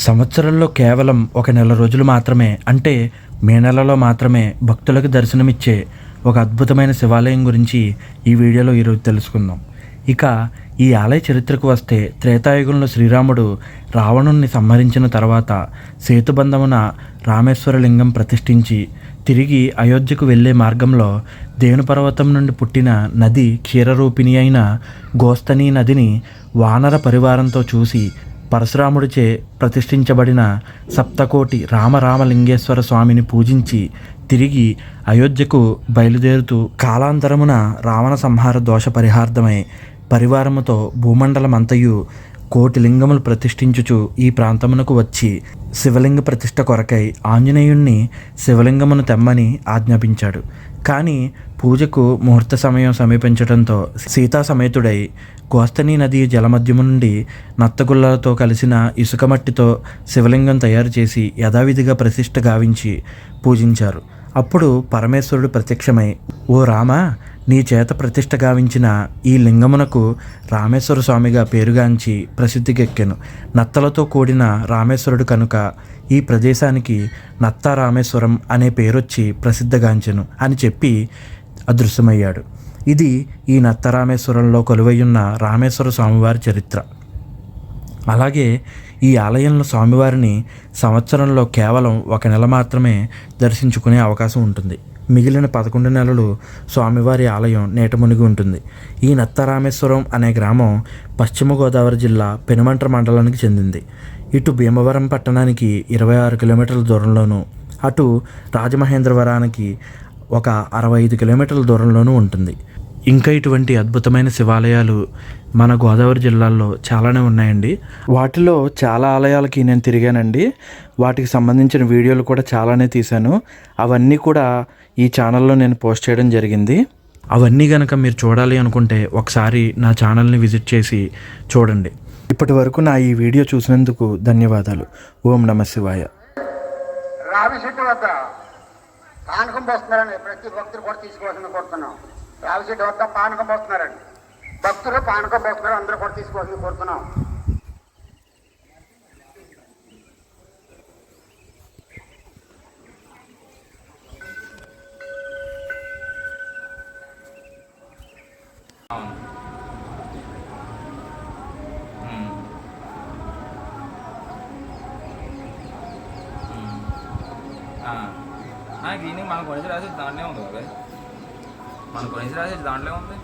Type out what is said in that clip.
సంవత్సరంలో కేవలం ఒక నెల రోజులు మాత్రమే అంటే మే నెలలో మాత్రమే భక్తులకు దర్శనమిచ్చే ఒక అద్భుతమైన శివాలయం గురించి ఈ వీడియోలో ఈరోజు తెలుసుకుందాం. ఇక ఈ ఆలయ చరిత్రకు వస్తే త్రేతాయుగంలో శ్రీరాముడు రావణుణ్ణి సంహరించిన తర్వాత సేతుబంధమున రామేశ్వరలింగం ప్రతిష్ఠించి తిరిగి అయోధ్యకు వెళ్ళే మార్గంలో దేవుని పర్వతం నుండి పుట్టిన నది క్షీరరూపిణి అయిన గోస్తని నదిని వానర పరివారంతో చూసి పరశురాముడిచే ప్రతిష్ఠించబడిన సప్తకోటి రామరామలింగేశ్వర స్వామిని పూజించి తిరిగి అయోధ్యకు బయలుదేరుతూ కాలాంతరమున రావణ సంహార దోష పరిహార్థమై పరివారముతో భూమండలమంతయు కోటి లింగములు ప్రతిష్ఠించుచు ఈ ప్రాంతమునకు వచ్చి శివలింగ ప్రతిష్ఠ కొరకై ఆంజనేయుణ్ణి శివలింగమును తెమ్మని ఆజ్ఞాపించాడు. కానీ పూజకు ముహూర్త సమయం సమీపించడంతో సీతా సమేతుడై గోస్తని నది జలమధ్యము నుండి నత్తగుల్లలతో కలిసిన ఇసుక మట్టితో శివలింగం తయారు చేసి యథావిధిగా ప్రతిష్ట గావించి పూజించారు. అప్పుడు పరమేశ్వరుడు ప్రత్యక్షమై ఓ రామ నీ చేత ప్రతిష్ట గావించిన ఈ లింగమునకు రామేశ్వర స్వామిగా పేరుగాంచి ప్రసిద్ధికెక్కెను. నత్తలతో కూడిన రామేశ్వరుడు కనుక ఈ ప్రదేశానికి నత్త రామేశ్వరం అనే పేరొచ్చి ప్రసిద్ధగాంచెను అని చెప్పి అదృశ్యమయ్యాడు. ఇది ఈ నత్త రామేశ్వరంలో కొలువైయున్న రామేశ్వర స్వామివారి చరిత్ర. అలాగే ఈ ఆలయంలో స్వామివారిని సంవత్సరంలో కేవలం ఒక నెల మాత్రమే దర్శించుకునే అవకాశం ఉంటుంది. మిగిలిన పదకొండు నెలలు స్వామివారి ఆలయం నీట మునిగి ఉంటుంది. ఈ నత్తరామేశ్వరం అనే గ్రామం పశ్చిమ గోదావరి జిల్లా పెనుమంట్ర మండలానికి చెందింది. ఇటు భీమవరం పట్టణానికి ఇరవై ఆరు కిలోమీటర్ల దూరంలోనూ అటు రాజమహేంద్రవరానికి ఒక అరవై ఐదు కిలోమీటర్ల దూరంలోనూ ఉంటుంది. ఇంకా ఇటువంటి అద్భుతమైన శివాలయాలు మన గోదావరి జిల్లాల్లో చాలానే ఉన్నాయండి. వాటిలో చాలా ఆలయాలకి నేను తిరిగానండి. వాటికి సంబంధించిన వీడియోలు కూడా చాలానే తీశాను. అవన్నీ కూడా ఈ ఛానల్లో నేను పోస్ట్ చేయడం జరిగింది. అవన్నీ కనుక మీరు చూడాలి అనుకుంటే ఒకసారి నా ఛానల్ని విజిట్ చేసి చూడండి. ఇప్పటి వరకు నా ఈ వీడియో చూసినందుకు ధన్యవాదాలు. ఓం నమ శివాయ. రావి చెట్టు వద్ద పానకం పోస్తున్నారని ప్రతి భక్తులు కూడా తీసుకోవాల్సింది కోరుతున్నాం. రావి వద్ద పానకం పోస్తున్నారండి. భక్తులు పానకం పోస్తున్నారు అందరూ కూడా తీసుకోవాలని కోరుతున్నాం. గ్రీనింగ్ మనకు వచ్చి రాసి దాన్నే ఉంది కదా మన కొనేసి రాసి దాంట్లో ఉంది